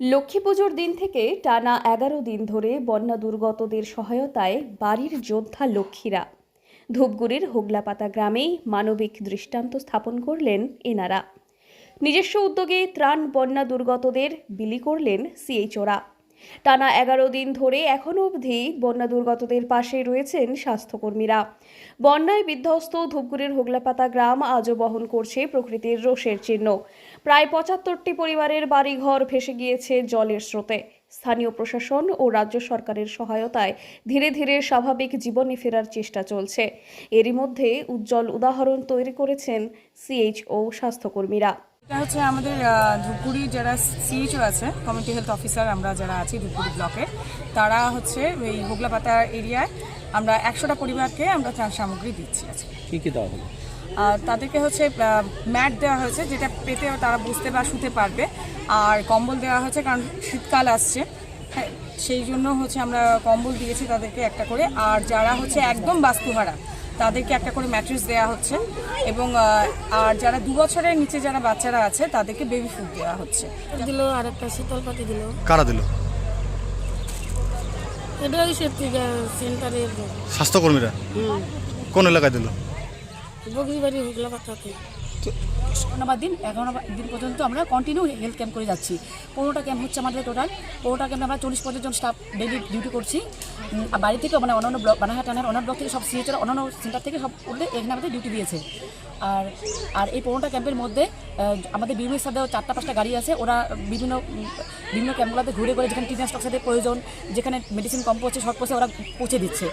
লক্ষ্মী পুজোর দিন থেকে টানা এগারো দিন ধরে বন্যা দুর্গতদের সহায়তায় বাড়ির যোদ্ধা লক্ষ্মীরা। ধূপগুড়ির হোগলাপাতা গ্রামেই মানবিক দৃষ্টান্ত স্থাপন করলেন এনারা। নিজস্ব উদ্যোগে ত্রাণ বন্যা দুর্গতদের বিলি করলেন সিএইচওরা। টানা এগারো দিন ধরে এখনও অবধি বন্যা দুর্গতদের পাশে রয়েছেন স্বাস্থ্যকর্মীরা। বন্যায় বিধ্বস্ত ধূপগুড়ির হোগলাপাতা গ্রাম আজও বহন করছে প্রকৃতির রোষের চিহ্ন। প্রায় পঁচাত্তরটি পরিবারের বাড়িঘর ভেসে গিয়েছে জলের স্রোতে। স্থানীয় প্রশাসন ও রাজ্য সরকারের সহায়তায় ধীরে ধীরে স্বাভাবিক জীবনে ফেরার চেষ্টা চলছে। এরই মধ্যে উজ্জ্বল উদাহরণ তৈরি করেছেন সিএইচও স্বাস্থ্যকর্মীরা। এটা হচ্ছে আমাদের ধূপগুড়ি যারা সিএইচও আছে কমিউনিটি হেলথ অফিসার আমরা যারা আছি ধূপগুড়ি ব্লকে তারা হচ্ছে এই হোগলাপাতা এরিয়ায় আমরা একশোটা পরিবারকে আমরা ত্রাণ সামগ্রী দিচ্ছি আজকে। কি কি দেওয়া হলো? আর তাদেরকে হচ্ছে ম্যাট দেওয়া হয়েছে যেটা পেতে তারা বুঝতে বা শুতে পারবে। আর কম্বল দেওয়া হয়েছে কারণ শীতকাল আসছে। হ্যাঁ সেই জন্য হচ্ছে আমরা কম্বল দিয়েছি তাদেরকে একটা করে। আর যারা হচ্ছে একদম বাস্তুহারা তাদেরকে একটা করে ম্যাট্রিস দেওয়া হচ্ছে এবং আর যারা দু বছরের নিচে যারা বাচ্চারা আছে তাদেরকে বেবি ফুড দেওয়া হচ্ছে। দিল আর একটা শীতল পাতি দিল। কারা দিল? এটা ওই সেফটি সেন্টারের স্বাস্থ্যকর্মীরা? কোন এলাকায় দিল? বগিবাড়ি হুগলা পাতাতে নম্বর দিন, এগারো নম্বর দিন পর্যন্ত আমরা কন্টিনিউ হেলথ ক্যাম্প করে যাচ্ছি। পনেরোটা ক্যাম্প হচ্ছে আমাদের টোটাল পনেরোটা ক্যাম্পে আমরা চল্লিশ পঞ্চাশ জন স্টাফ ডেলি ডিউটি করছি। বাড়ি থেকে মানে অন্যান্য ব্লক বানাহাট টানার অন্যান্য ব্লক থেকে সব সিএচআর অন্যান্য সেন্টার থেকে সব উঠলে এখানে আমাদের ডিউটি দিয়েছে। আর আর এই পনেরোটা ক্যাম্পের মধ্যে আমাদের বিভিন্ন সাথে চারটা পাঁচটা গাড়ি আছে। ওরা বিভিন্ন বিভিন্ন ক্যাম্পগুলোতে ঘুরে ঘুরে যেখানে টিনার স্টকসাদের প্রয়োজন, যেখানে মেডিসিন কম পড়ছে শর্ট পড়ছে ওরা পৌঁছে দিচ্ছে।